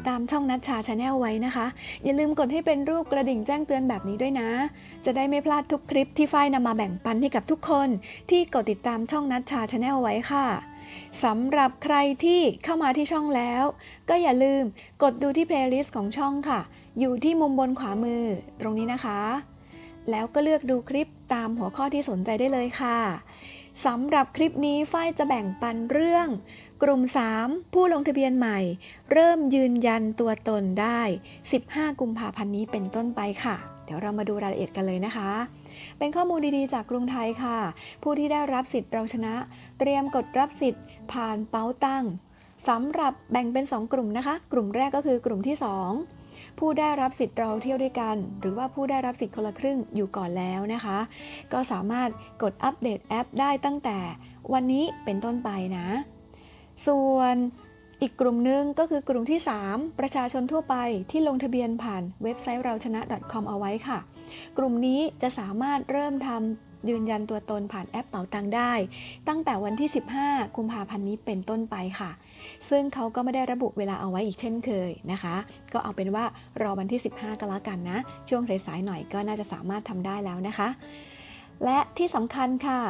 ติดตามช่องนัชชาชาแนลไว้นะคะ อย่าลืมกดให้เป็นรูปกระดิ่งแจ้งเตือนแบบนี้ด้วยนะ จะได้ไม่พลาดทุกคลิปที่ฝ้ายนำมาแบ่งปันให้กับทุกคน ที่กดติดตามช่องนัชชาชาแนลไว้ค่ะสำหรับใครที่เข้ามาที่ช่องแล้ว ก็อย่าลืมกดดูที่เพลย์ลิสต์ของช่องค่ะ อยู่ที่มุมบนขวามือตรงนี้นะคะ แล้วก็เลือกดูคลิปตามหัวข้อที่สนใจได้เลยค่ะสำหรับคลิปนี้ฝ้ายจะแบ่งปันเรื่อง กลุ่ม 3 ผู้ลงทะเบียนใหม่ เริ่มยืนยันตัวตนได้ 15 กุมภาพันธ์นี้เป็นต้นไปค่ะ เดี๋ยวเรามาดูรายละเอียดกันเลยนะคะ เป็นข้อมูลดีๆ จากกรุงไทยค่ะ ผู้ที่ได้รับสิทธิ์เราชนะ เตรียมกดรับสิทธิ์ผ่านเป๋าตั้งสำหรับแบ่งเป็น 2 กลุ่มนะคะ กลุ่มแรกก็คือกลุ่มที่ 2ผู้ได้รับสิทธิ์เราเที่ยวด้วยกัน หรือว่าผู้ได้รับสิทธิ์คนละครึ่งอยู่ก่อนแล้วนะคะ ก็สามารถกดอัปเดตแอปได้ตั้งแต่วันนี้เป็นต้นไปนะ ส่วนอีกกลุ่มหนึ่งก็คือกลุ่มที่ 3 ประชาชนทั่วไปที่ลงทะเบียนผ่านเว็บไซต์เราชนะ .com เอาไว้ค่ะ กลุ่มนี้จะสามารถเริ่มทำยืนยันตัวตนผ่านแอปเป๋าตังได้ ตั้งแต่วันที่ 15 กุมภาพันธ์นี้เป็นต้นไปค่ะ ซึ่งเขาก็ไม่ได้ระบุเวลาเอาไว้อีกเช่นเคยนะคะ ก็เอาเป็นว่ารอวันที่ 15ก็แล้วกันนะ ช่วงสายๆหน่อยก็น่าจะสามารถทำได้แล้วนะคะ และที่สำคัญค่ะ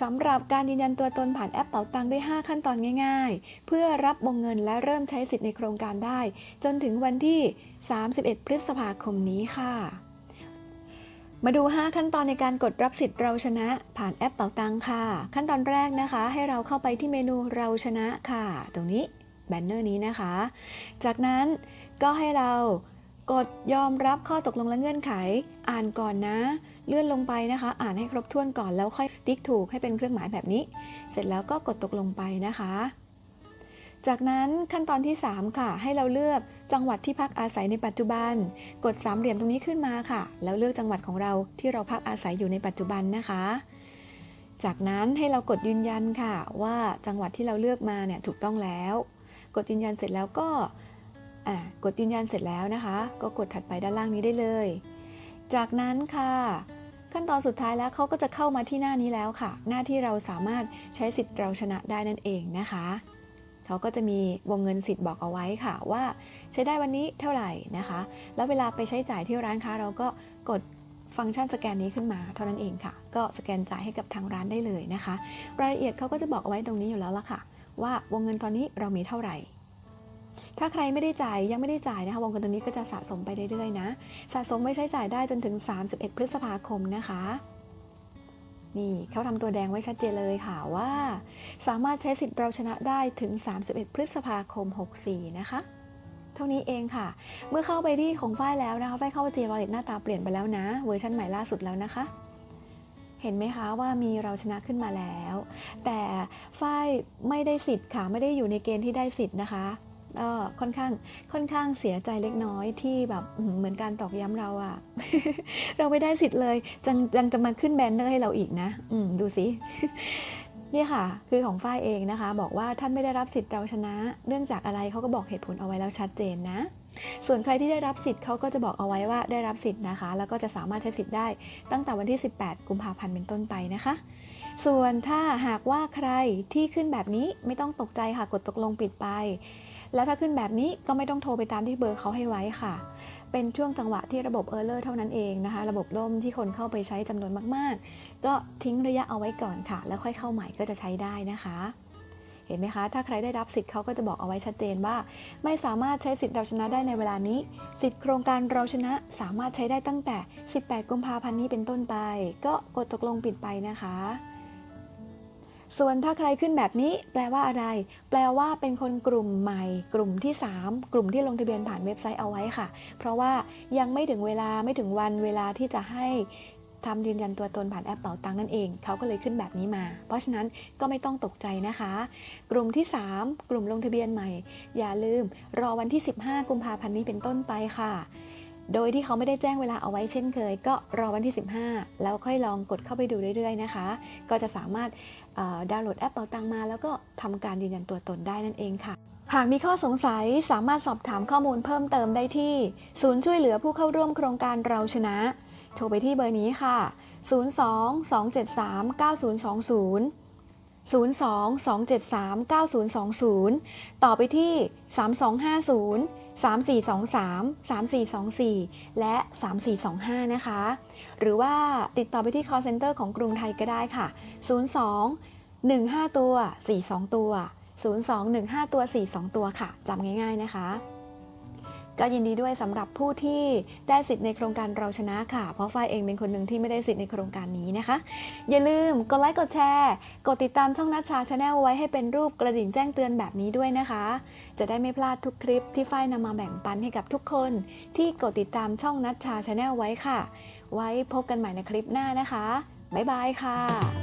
สำหรับการยืนยันตัวตนผ่านแอปเป๋าตังได้ 5 ขั้นตอนง่าย ๆ เพื่อรับวงเงินและเริ่มใช้สิทธิ์ในโครงการได้ จนถึงวันที่ 31 พฤษภาคมนี้ค่ะ มาดู 5 ขั้นตอนในการกดรับสิทธิ์เราชนะผ่านแอปเป๋าตังค่ะ ขั้นตอนแรกนะคะ ให้เราเข้าไปที่เมนูเราชนะค่ะ ตรงนี้แบนเนอร์นี้นะคะ จากนั้นก็ให้เรา กดยอมรับข้อตกลงและเงื่อนไข อ่านก่อนนะ เลื่อนลงไปนะคะ อ่านให้ครบถ้วนก่อนแล้วค่อยติ๊กถูกให้เป็นเครื่องหมายแบบนี้ เสร็จแล้วก็กดตกลงไปนะคะ จากนั้นขั้นตอนที่ 3 ค่ะ ให้เราเลือกจังหวัดที่พักอาศัยในปัจจุบัน กดสามเหลี่ยมตรงนี้ขึ้นมาค่ะ แล้วเลือกจังหวัดของเราที่เราพักอาศัยอยู่ในปัจจุบันนะคะ จากนั้นให้เรากดยืนยันค่ะ ว่าจังหวัดที่เราเลือกมาเนี่ยถูกต้องแล้ว กดยืนยันเสร็จแล้วก็ อ่ากดยืนยันเสร็จแล้วนะคะ ก็กดถัดไปด้านล่างนี้ได้เลย จากนั้นค่ะ ขั้นตอนสุดท้ายแล้วเขาก็จะเข้ามาที่หน้านี้แล้วค่ะ หน้าที่เราสามารถใช้สิทธิ์เราชนะได้นั่นเองนะคะเขาก็จะมีวงเงินสิทธิ์บอกเอาไว้ค่ะว่าใช้ได้วันนี้เท่าไหร่นะคะ แล้วเวลาไปใช้จ่ายที่ร้านค้าเราก็กดฟังก์ชันสแกนนี้ขึ้นมาเท่านั้นเองค่ะ ก็สแกนจ่ายให้กับทางร้านได้เลยนะคะ รายละเอียดเขาก็จะบอกเอาไว้ตรงนี้อยู่แล้วละค่ะ ว่าวงเงินตอนนี้เรามีเท่าไหร่ ถ้าใครไม่ได้จ่ายยังไม่ได้จ่ายนะคะวงเงินตรงนี้ก็จะสะสมไปเรื่อยๆนะ สะสมไว้ใช้จ่ายได้จนถึง 31 พฤษภาคมนะคะนี่เขาทำตัวแดงไว้ชัดเจนเลยค่ะว่า สามารถใช้สิทธิ์เราชนะได้ถึง 31 พฤษภาคม 64 นะคะ เท่านี้เองค่ะ เมื่อเข้าไปที่ของฝ้ายแล้วนะคะฝ้ายเข้าไป J Wallet หน้าตาเปลี่ยนไปแล้วนะ เวอร์ชันใหม่ล่าสุดแล้วนะคะ เห็นไหมคะว่ามีเราชนะขึ้นมาแล้ว แต่ฝ้ายไม่ได้สิทธิ์ค่ะไม่ได้อยู่ในเกณฑ์ที่ได้สิทธิ์นะคะ ก็ค่อนข้างค่อนข้างเสียใจเล็กน้อยที่แบบเหมือนการตอกย้ำเราอะเราไม่ได้สิทธิ์เลยจังยังจะมาขึ้นแบนเนอร์ให้เราอีกนะอืดูสินี่ค่ะ คือของฝ้ายเองนะคะ บอกว่าท่านไม่ได้รับสิทธิ์เราชนะ เนื่องจากอะไรเขาก็บอกเหตุผลเอาไว้แล้วชัดเจนนะ ส่วนใครที่ได้รับสิทธิ์เขาก็จะบอกเอาไว้ว่าได้รับสิทธิ์นะคะ แล้วก็จะสามารถใช้สิทธิ์ได้ตั้งแต่วันที่ 18 กุมภาพันธ์เป็นต้นไปนะคะ ส่วนถ้าหากว่าใครที่ขึ้นแบบนี้ไม่ต้องตกใจค่ะกดตกลงปิดไป แล้วถ้าขึ้นแบบนี้ก็ไม่ต้องโทรไปตามที่เบอร์เขาให้ไว้ค่ะ เป็นช่วงจังหวะที่ระบบเออร์เลอร์เท่านั้นเองนะคะ ระบบล่มที่คนเข้าไปใช้จำนวนมากๆ ก็ทิ้งระยะเอาไว้ก่อนค่ะ แล้วค่อยเข้าใหม่ก็จะใช้ได้นะคะเห็นไหมคะ ถ้าใครได้รับสิทธิ์เขาก็จะบอกเอาไว้ชัดเจนว่า ไม่สามารถใช้สิทธิ์เราชนะได้ในเวลานี้ สิทธิ์โครงการเราชนะสามารถใช้ได้ตั้งแต่ 18 กุมภาพันธ์นี้เป็นต้นไป ก็กดตกลงปิดไปนะคะ ส่วนถ้าใครขึ้นแบบนี้แปลว่าอะไร แปลว่าเป็นคนกลุ่มใหม่ กลุ่มที่ 3 กลุ่มที่ลงทะเบียนผ่านเว็บไซต์เอาไว้ค่ะ เพราะว่ายังไม่ถึงเวลาไม่ถึงวันเวลาที่จะให้ทำยืนยันตัวตนผ่านแอปเป๋าตังนั่นเอง เขาก็เลยขึ้นแบบนี้มา เพราะฉะนั้นก็ไม่ต้องตกใจนะคะ กลุ่มที่ 3 กลุ่มลงทะเบียนใหม่ อย่าลืมรอวันที่ 15 กุมภาพันธ์นี้เป็นต้นไปค่ะ โดยที่เขาไม่ได้แจ้งเวลาเอาไว้เช่นเคย ก็รอวันที่ 15 แล้วค่อยลองกดเข้าไปดูเรื่อย ๆ นะคะ ก็จะสามารถดาวน์โหลดแอปเป๋าตังมา แล้วก็ทำการยืนยันตัวตนได้นั่นเองค่ะ หากมีข้อสงสัยสามารถสอบถามข้อมูลเพิ่มเติมได้ที่ ศูนย์ช่วยเหลือผู้เข้าร่วมโครงการเราชนะ โทรไปที่เบอร์นี้ค่ะ 02 273 9020 02 273 9020 ต่อไปที่ 3250 3423 3424 และ 3425 นะคะ หรือว่าติดต่อไปที่ call center ของกรุงไทยก็ได้ค่ะ 02 15 ตัว 42 ตัว 02 15 ตัว 42 ตัวค่ะจำง่าย ๆ นะคะ ก็ยินดีด้วยสำหรับผู้ที่ได้สิทธิ์ในโครงการเราชนะค่ะ เพราะฝ้ายเองเป็นคนหนึ่งที่ไม่ได้สิทธิ์ในโครงการนี้นะคะ อย่าลืมกดไลค์กดแชร์กดติดตามช่องนัชชาชาแนลไว้ให้เป็นรูปกระดิ่งแจ้งเตือนแบบนี้ด้วยนะคะ จะได้ไม่พลาดทุกคลิปที่ฝ้ายนำมาแบ่งปันให้กับทุกคน ที่กดติดตามช่องนัชชาชาแนลไว้ค่ะ ไว้พบกันใหม่ในคลิปหน้านะคะบ๊ายบายค่ะ